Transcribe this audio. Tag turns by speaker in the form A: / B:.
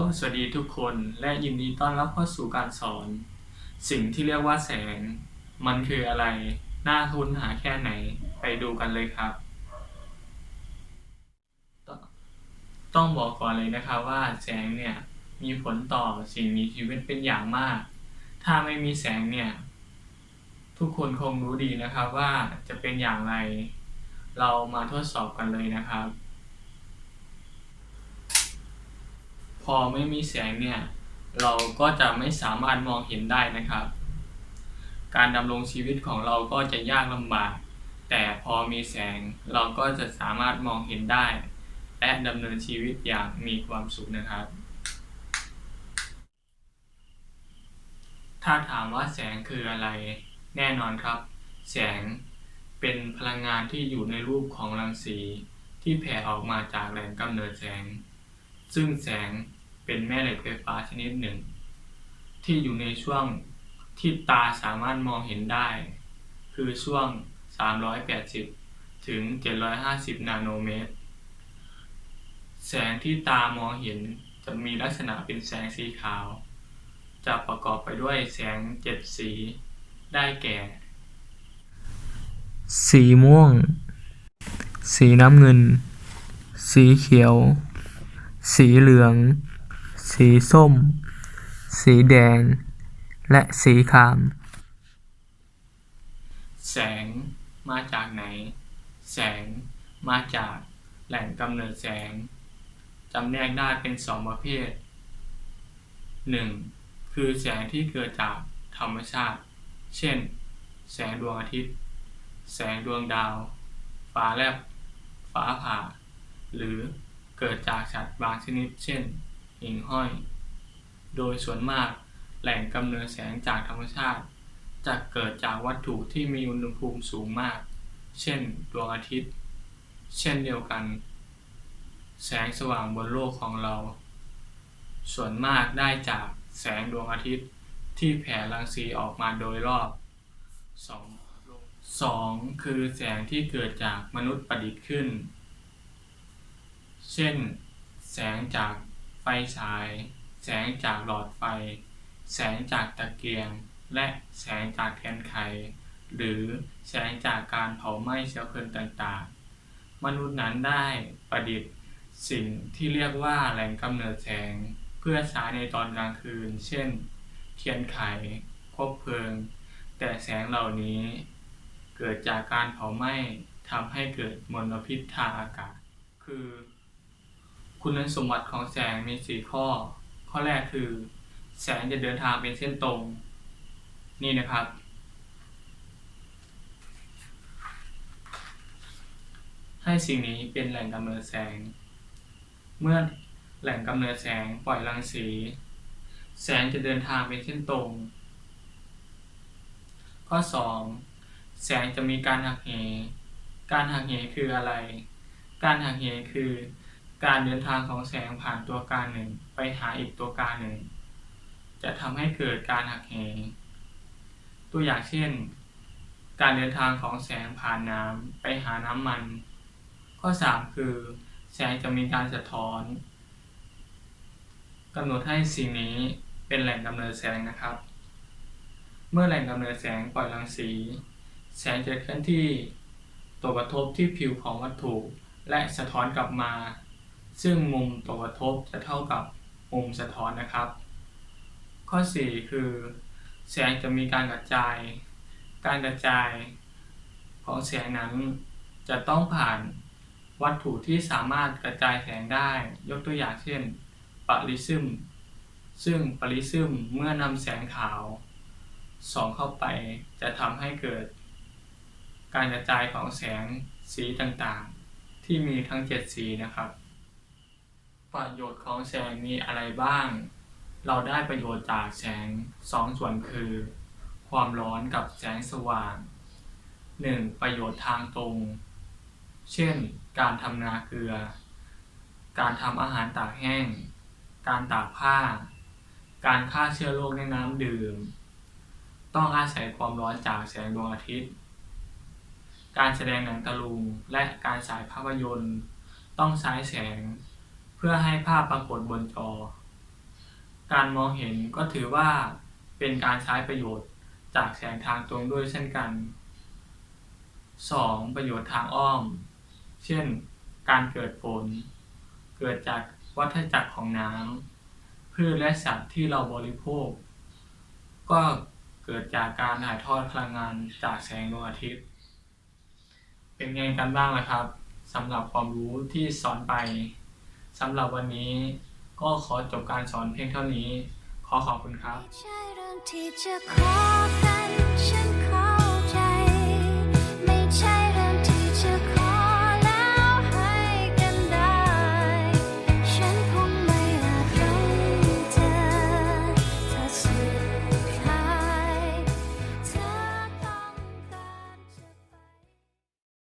A: ก็สวัสดีทุกคนและยินดีต้อนรับเข้าสู่การสอน สิ่งที่เรียกว่าแสง มันคืออะไร น่าค้นหาแค่ไหนไปดูกันเลยครับตต้องบอกก่อนเลยนะครับว่าแสงเนี่ย มีผลต่อสิ่งมีชีวิตเป็นอย่างมาก ถ้าไม่มีแสงเนี่ย ทุกคนคงรู้ดีนะครับว่าจะเป็นอย่างไร เรามาทดสอบกันเลยนะครับ พอไม่มีแสงเนี่ย เราก็จะไม่สามารถมองเห็นได้นะครับ การดำรงชีวิตของเราก็จะยากลำบาก แต่พอมีแสงเราก็จะสามารถมองเห็นได้ และดำเนินชีวิตอย่างมีความสุขนะครับ ถ้าถามว่าแสงคืออะไร แน่นอนครับ แสงเป็นพลังงานที่อยู่ในรูปของรังสีที่แผ่ออกมาจากแหล่งกำเนิดแสง ซึ่งแสงเป็นแม่เหล็กไฟฟ้าชนิดหนึ่ง ที่อยู่ในช่วงที่ตาสามารถมองเห็นได้ คือช่วง 380 ถึง 750 นาโนเมตร แสงที่ตามองเห็นจะมีลักษณะเป็นแสงสีขาว จะประกอบไปด้วยแสงเจ็ดสี ได้แก่
B: สีม่วง สีน้ำเงิน สีเขียว สีเหลือง สีส้ม สีแดง และสีคราม
A: แสงมาจากไหน แสงมาจากแหล่งกำเนิดแสงจำแนกได้เป็นสองประเภท 1. คือแสงที่เกิดจากธรรมชาติ เช่น แสงดวงอาทิตย์ แสงดวงดาว ฟ้าแลบ ฟ้าผ่า หรือ เกิดจากสัตว์บางชนิด เช่น หิ่งห้อย โดยส่วนมากแหล่งกำเนิดแสงจากธรรมชาติ จะเกิดจากวัตถุที่มีอุณหภูมิสูงมาก เช่นดวงอาทิตย์ เช่นเดียวกัน แสงสว่างบนโลกของเรา ส่วนมากได้จากแสงดวงอาทิตย์ที่แผ่รังสีออกมาโดยรอบ 2. 2. คือแสงที่เกิดจากมนุษย์ประดิษฐ์ขึ้น เช่น แสงจากไฟฉาย แสงจากหลอดไฟ แสงจากตะเกียง และแสงจากแทนไข หรือแสงจากการเผาไหม้เชื้อเพลิงต่างๆ มนุษย์นั้นได้ประดิษฐ์สิ่งที่เรียกว่าแหล่งกำเนิดแสง เพื่อใช้ในตอนกลางคืน เช่น เทียนไขคบเพลิง แต่แสงเหล่านี้ เกิดจากการเผาไหม้ทำให้เกิดมลพิษทางอากาศ คือ คุณสมบัติของแสงมี 4 ข้อ ข้อแรกคือ แสงจะเดินทางเป็นเส้นตรง นี่นะครับ ให้สิ่งนี้เป็นแหล่งกำเนิดแสง เมื่อแหล่งกำเนิดแสงปล่อยรังสี แสงจะเดินทางเป็นเส้นตรง ข้อ 2 แสงจะมีการหักเห การหักเหคืออะไร การหักเหคือ การเดินทางของแสงผ่านตัวการหนึ่งไปหาอีกตัวการหนึ่ง จะทำให้เกิดการหักเห ตัวอย่างเช่น การเดินทางของแสงผ่านน้ำไปหาน้ำมัน ข้อ 3 คือ แสงจะมีการสะท้อนกำหนดให้สิ่งนี้เป็นแหล่งกำเนิดแสงนะครับ เมื่อแหล่งกำเนิดแสงปล่อยรังสี แสงจะเคลื่อนที่ตัวกระทบที่ผิวของวัตถุ และสะท้อนกลับมา ซึ่งมุมตัวกระทบจะเท่ากับมุมสะท้อนนะครับ ข้อ 4 คือ แสงจะมีการกระจาย การกระจายของแสงนั้นจะต้องผ่านวัตถุที่สามารถกระจายแสงได้ ยกตัวอย่างเช่นปริซึม ซึ่งปริซึมเมื่อนำแสงขาวส่องเข้าไปจะทำให้เกิด การกระจายของแสงสีต่างๆ ที่มีทั้ง 7 สีนะครับ ประโยชน์ของแสงมีอะไรบ้าง เราได้ประโยชน์จากแสง2ส่วนคือ ความร้อนกับแสงสว่าง 1. ประโยชน์ทางตรง เช่น การทำนาเกลือ การทำอาหารตากแห้ง การตากผ้า การฆ่าเชื้อโรคในน้ำดื่ม ต้องอาศัยความร้อนจากแสงดวงอาทิตย์ การแสดงหนังตะลุงและการฉายภาพยนตร์ ต้องใช้แสง เพื่อให้ภาพปรากฏบนจอ การมองเห็นก็ถือว่าเป็นการใช้ประโยชน์จากแสงทางตรงด้วยเช่นกัน 2. ประโยชน์ทางอ้อม เช่น การเกิดฝน เกิดจากวัฏจักรของน้ำพืชและสัตว์ที่เราบริโภค ก็เกิดจากการถ่ายทอดพลังงานจากแสงดวงอาทิตย์ เป็นไงกันบ้างล่ะครับสำหรับความรู้ที่สอนไป สำหรับวันนี้ก็ขอจบการสอนเพียงเท่านี้ ขอขอบคุณครับ
C: ที่จะขอแฟนฉันเข้าใจ ไม่ใช่